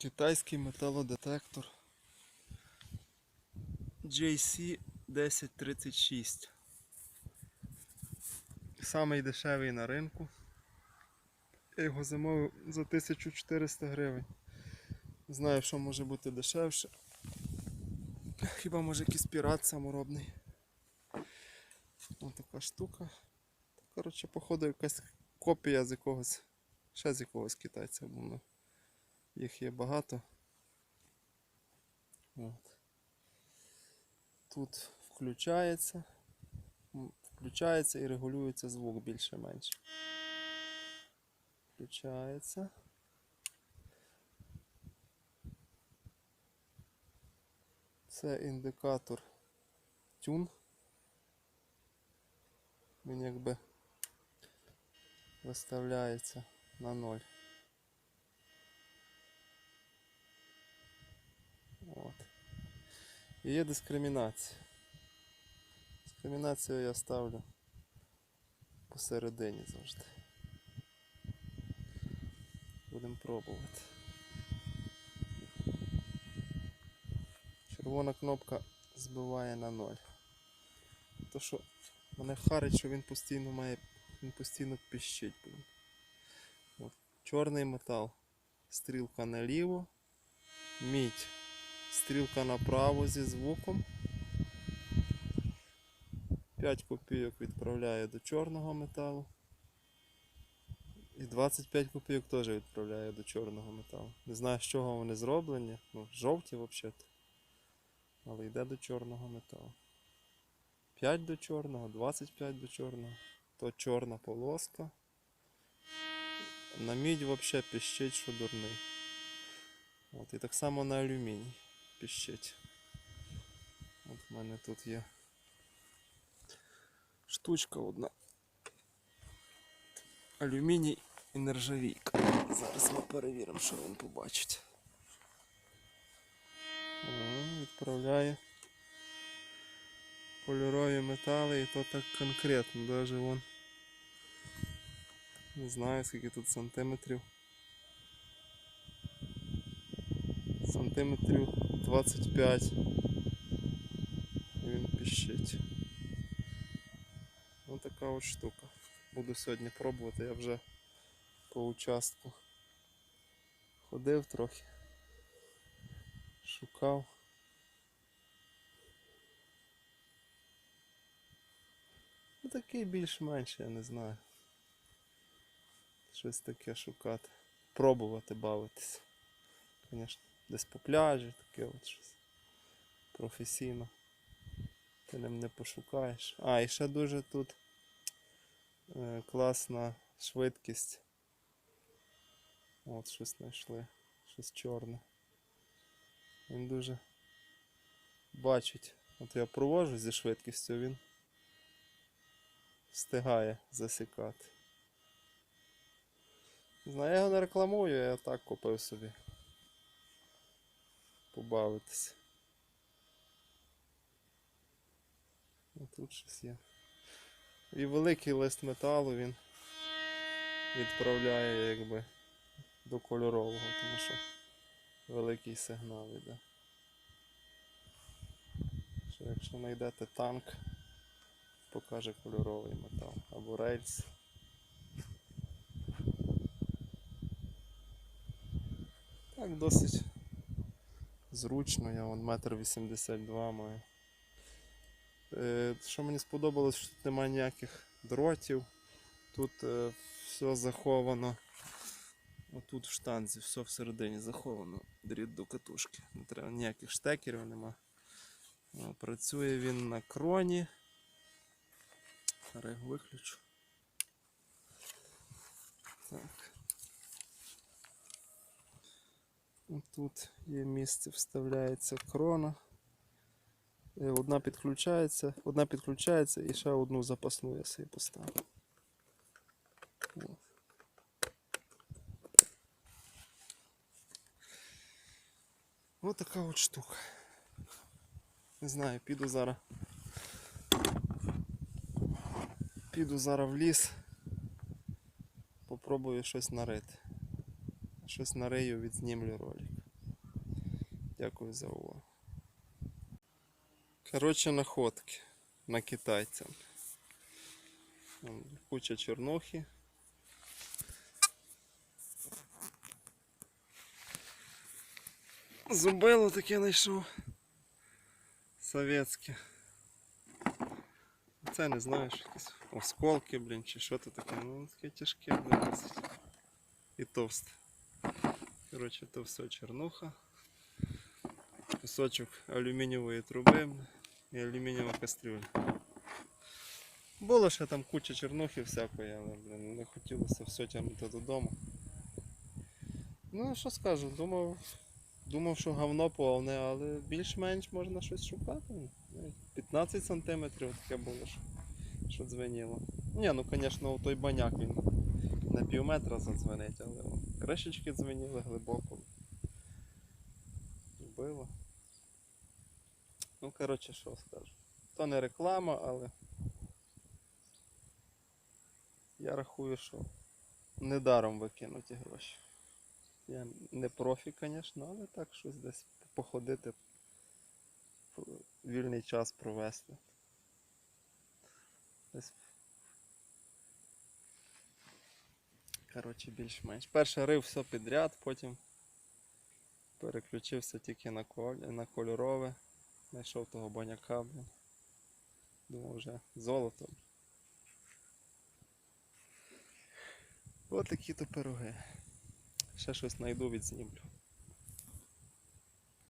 Китайський металодетектор JC 1036. Самий дешевий на ринку. Я його замовив за 1400 гривень. Знаю, що може бути дешевше. Хіба може якийсь пірат саморобний. Ось така штука. Коротше, походу якась копія з якогось. Ще з якогось китайця, ну, їх є багато. От. Тут включається. Включається і регулюється звук більше-менше. Включається. Це індикатор тюн. Він якби виставляється на ноль. І є дискримінація. Дискримінацію я ставлю посередині завжди. Будемо пробувати. Червона кнопка збиває на ноль. То що мене харить, що він постійно має. Він постійно піщить. От. Чорний метал. Стрілка наліво. Мідь. Стрілка направо зі звуком. 5 копійок відправляє до чорного металу. І 25 копійок теж відправляє до чорного металу. Не знаю, з чого вони зроблені. Ну, жовті взагалі. Але йде до чорного металу. 5 до чорного, 25 до чорного. То чорна полоска. На мідь взагалі піщить, що дурний. От, і так само на алюміній піщить. От в мене тут є штучка одна. Алюміній і нержавійка. Зараз ми перевіримо, що він побачить. О, відправляє кольорові метали і то так конкретно, даже вон. Не знаю скільки тут сантиметрів. Сантиметрів 25. І він піщить. Ось така от штука. Буду сьогодні пробувати, я вже по участку ходив трохи. Шукав. Ну такий більш-менш, я не знаю. Щось таке шукати. Пробувати бавитися. Звісно, десь по пляжі, таке от щось. Професійно. Ти ним не пошукаєш. А, і ще дуже тут е, класна швидкість. От щось знайшли. Щось чорне. Він дуже бачить. От я провожу зі швидкістю, він встигає засікати. Знаю, я його не рекламую, я так купив собі. Побавитися. А тут щось є. І великий лист металу він відправляє якби до кольорового, тому що великий сигнал йде. Що якщо знайдете танк, покаже кольоровий метал або рельс. Так досить зручно, я вон метр вісімдесят два маю. Е, Що мені сподобалось, що тут немає ніяких дротів. Тут е, все заховано. Отут в штанзі, все всередині заховано. Дріт до катушки. Не треба ніяких штекерів нема. Працює він на кроні. Зараз його виключу. Так. Тут є місце, вставляється крона. Е, Одна підключається, одна підключається і ще одну запасну я собі поставив. О. Ось така от штука. Не знаю, піду зараз. Піду зараз в ліс. Попробую щось нарити. Щось нарию, відзнімлю ролик. Дякую за увагу. Коротше, находки на китайцям. Куча чорнухи. Зубило таке знайшов. Совєтське. Це не знаю, що якісь осколки, блін, чи що це таке. Ну, таке тяжке, блін. І товсте. Коротше, то все чернуха. Кусочок алюмінієвої труби і алюмінієва кастрюля. Було ще там куча чернухи всякої, але блін, не хотілося все тягнути додому. Ну, що скажу, думав, думав, що говно повне, але більш-менш можна щось шукати. 15 сантиметрів таке було, що, що дзвеніло. Ні, ну звісно, той баняк він на пів метра задзвенить, але кришечки дзвеніли глибоко. Було. Ну, коротше, що скажу. То не реклама, але я рахую, що недаром викинуті гроші. Я не профі, звісно, але так щось десь походити, по- вільний час провести. Десь. Коротше, більш-менш. Перший рив все підряд, потім переключився тільки на, коль... на кольорове. Знайшов того баняка, блін. Думав вже золото. Ось такі то пироги. Ще щось знайду, відзнімлю.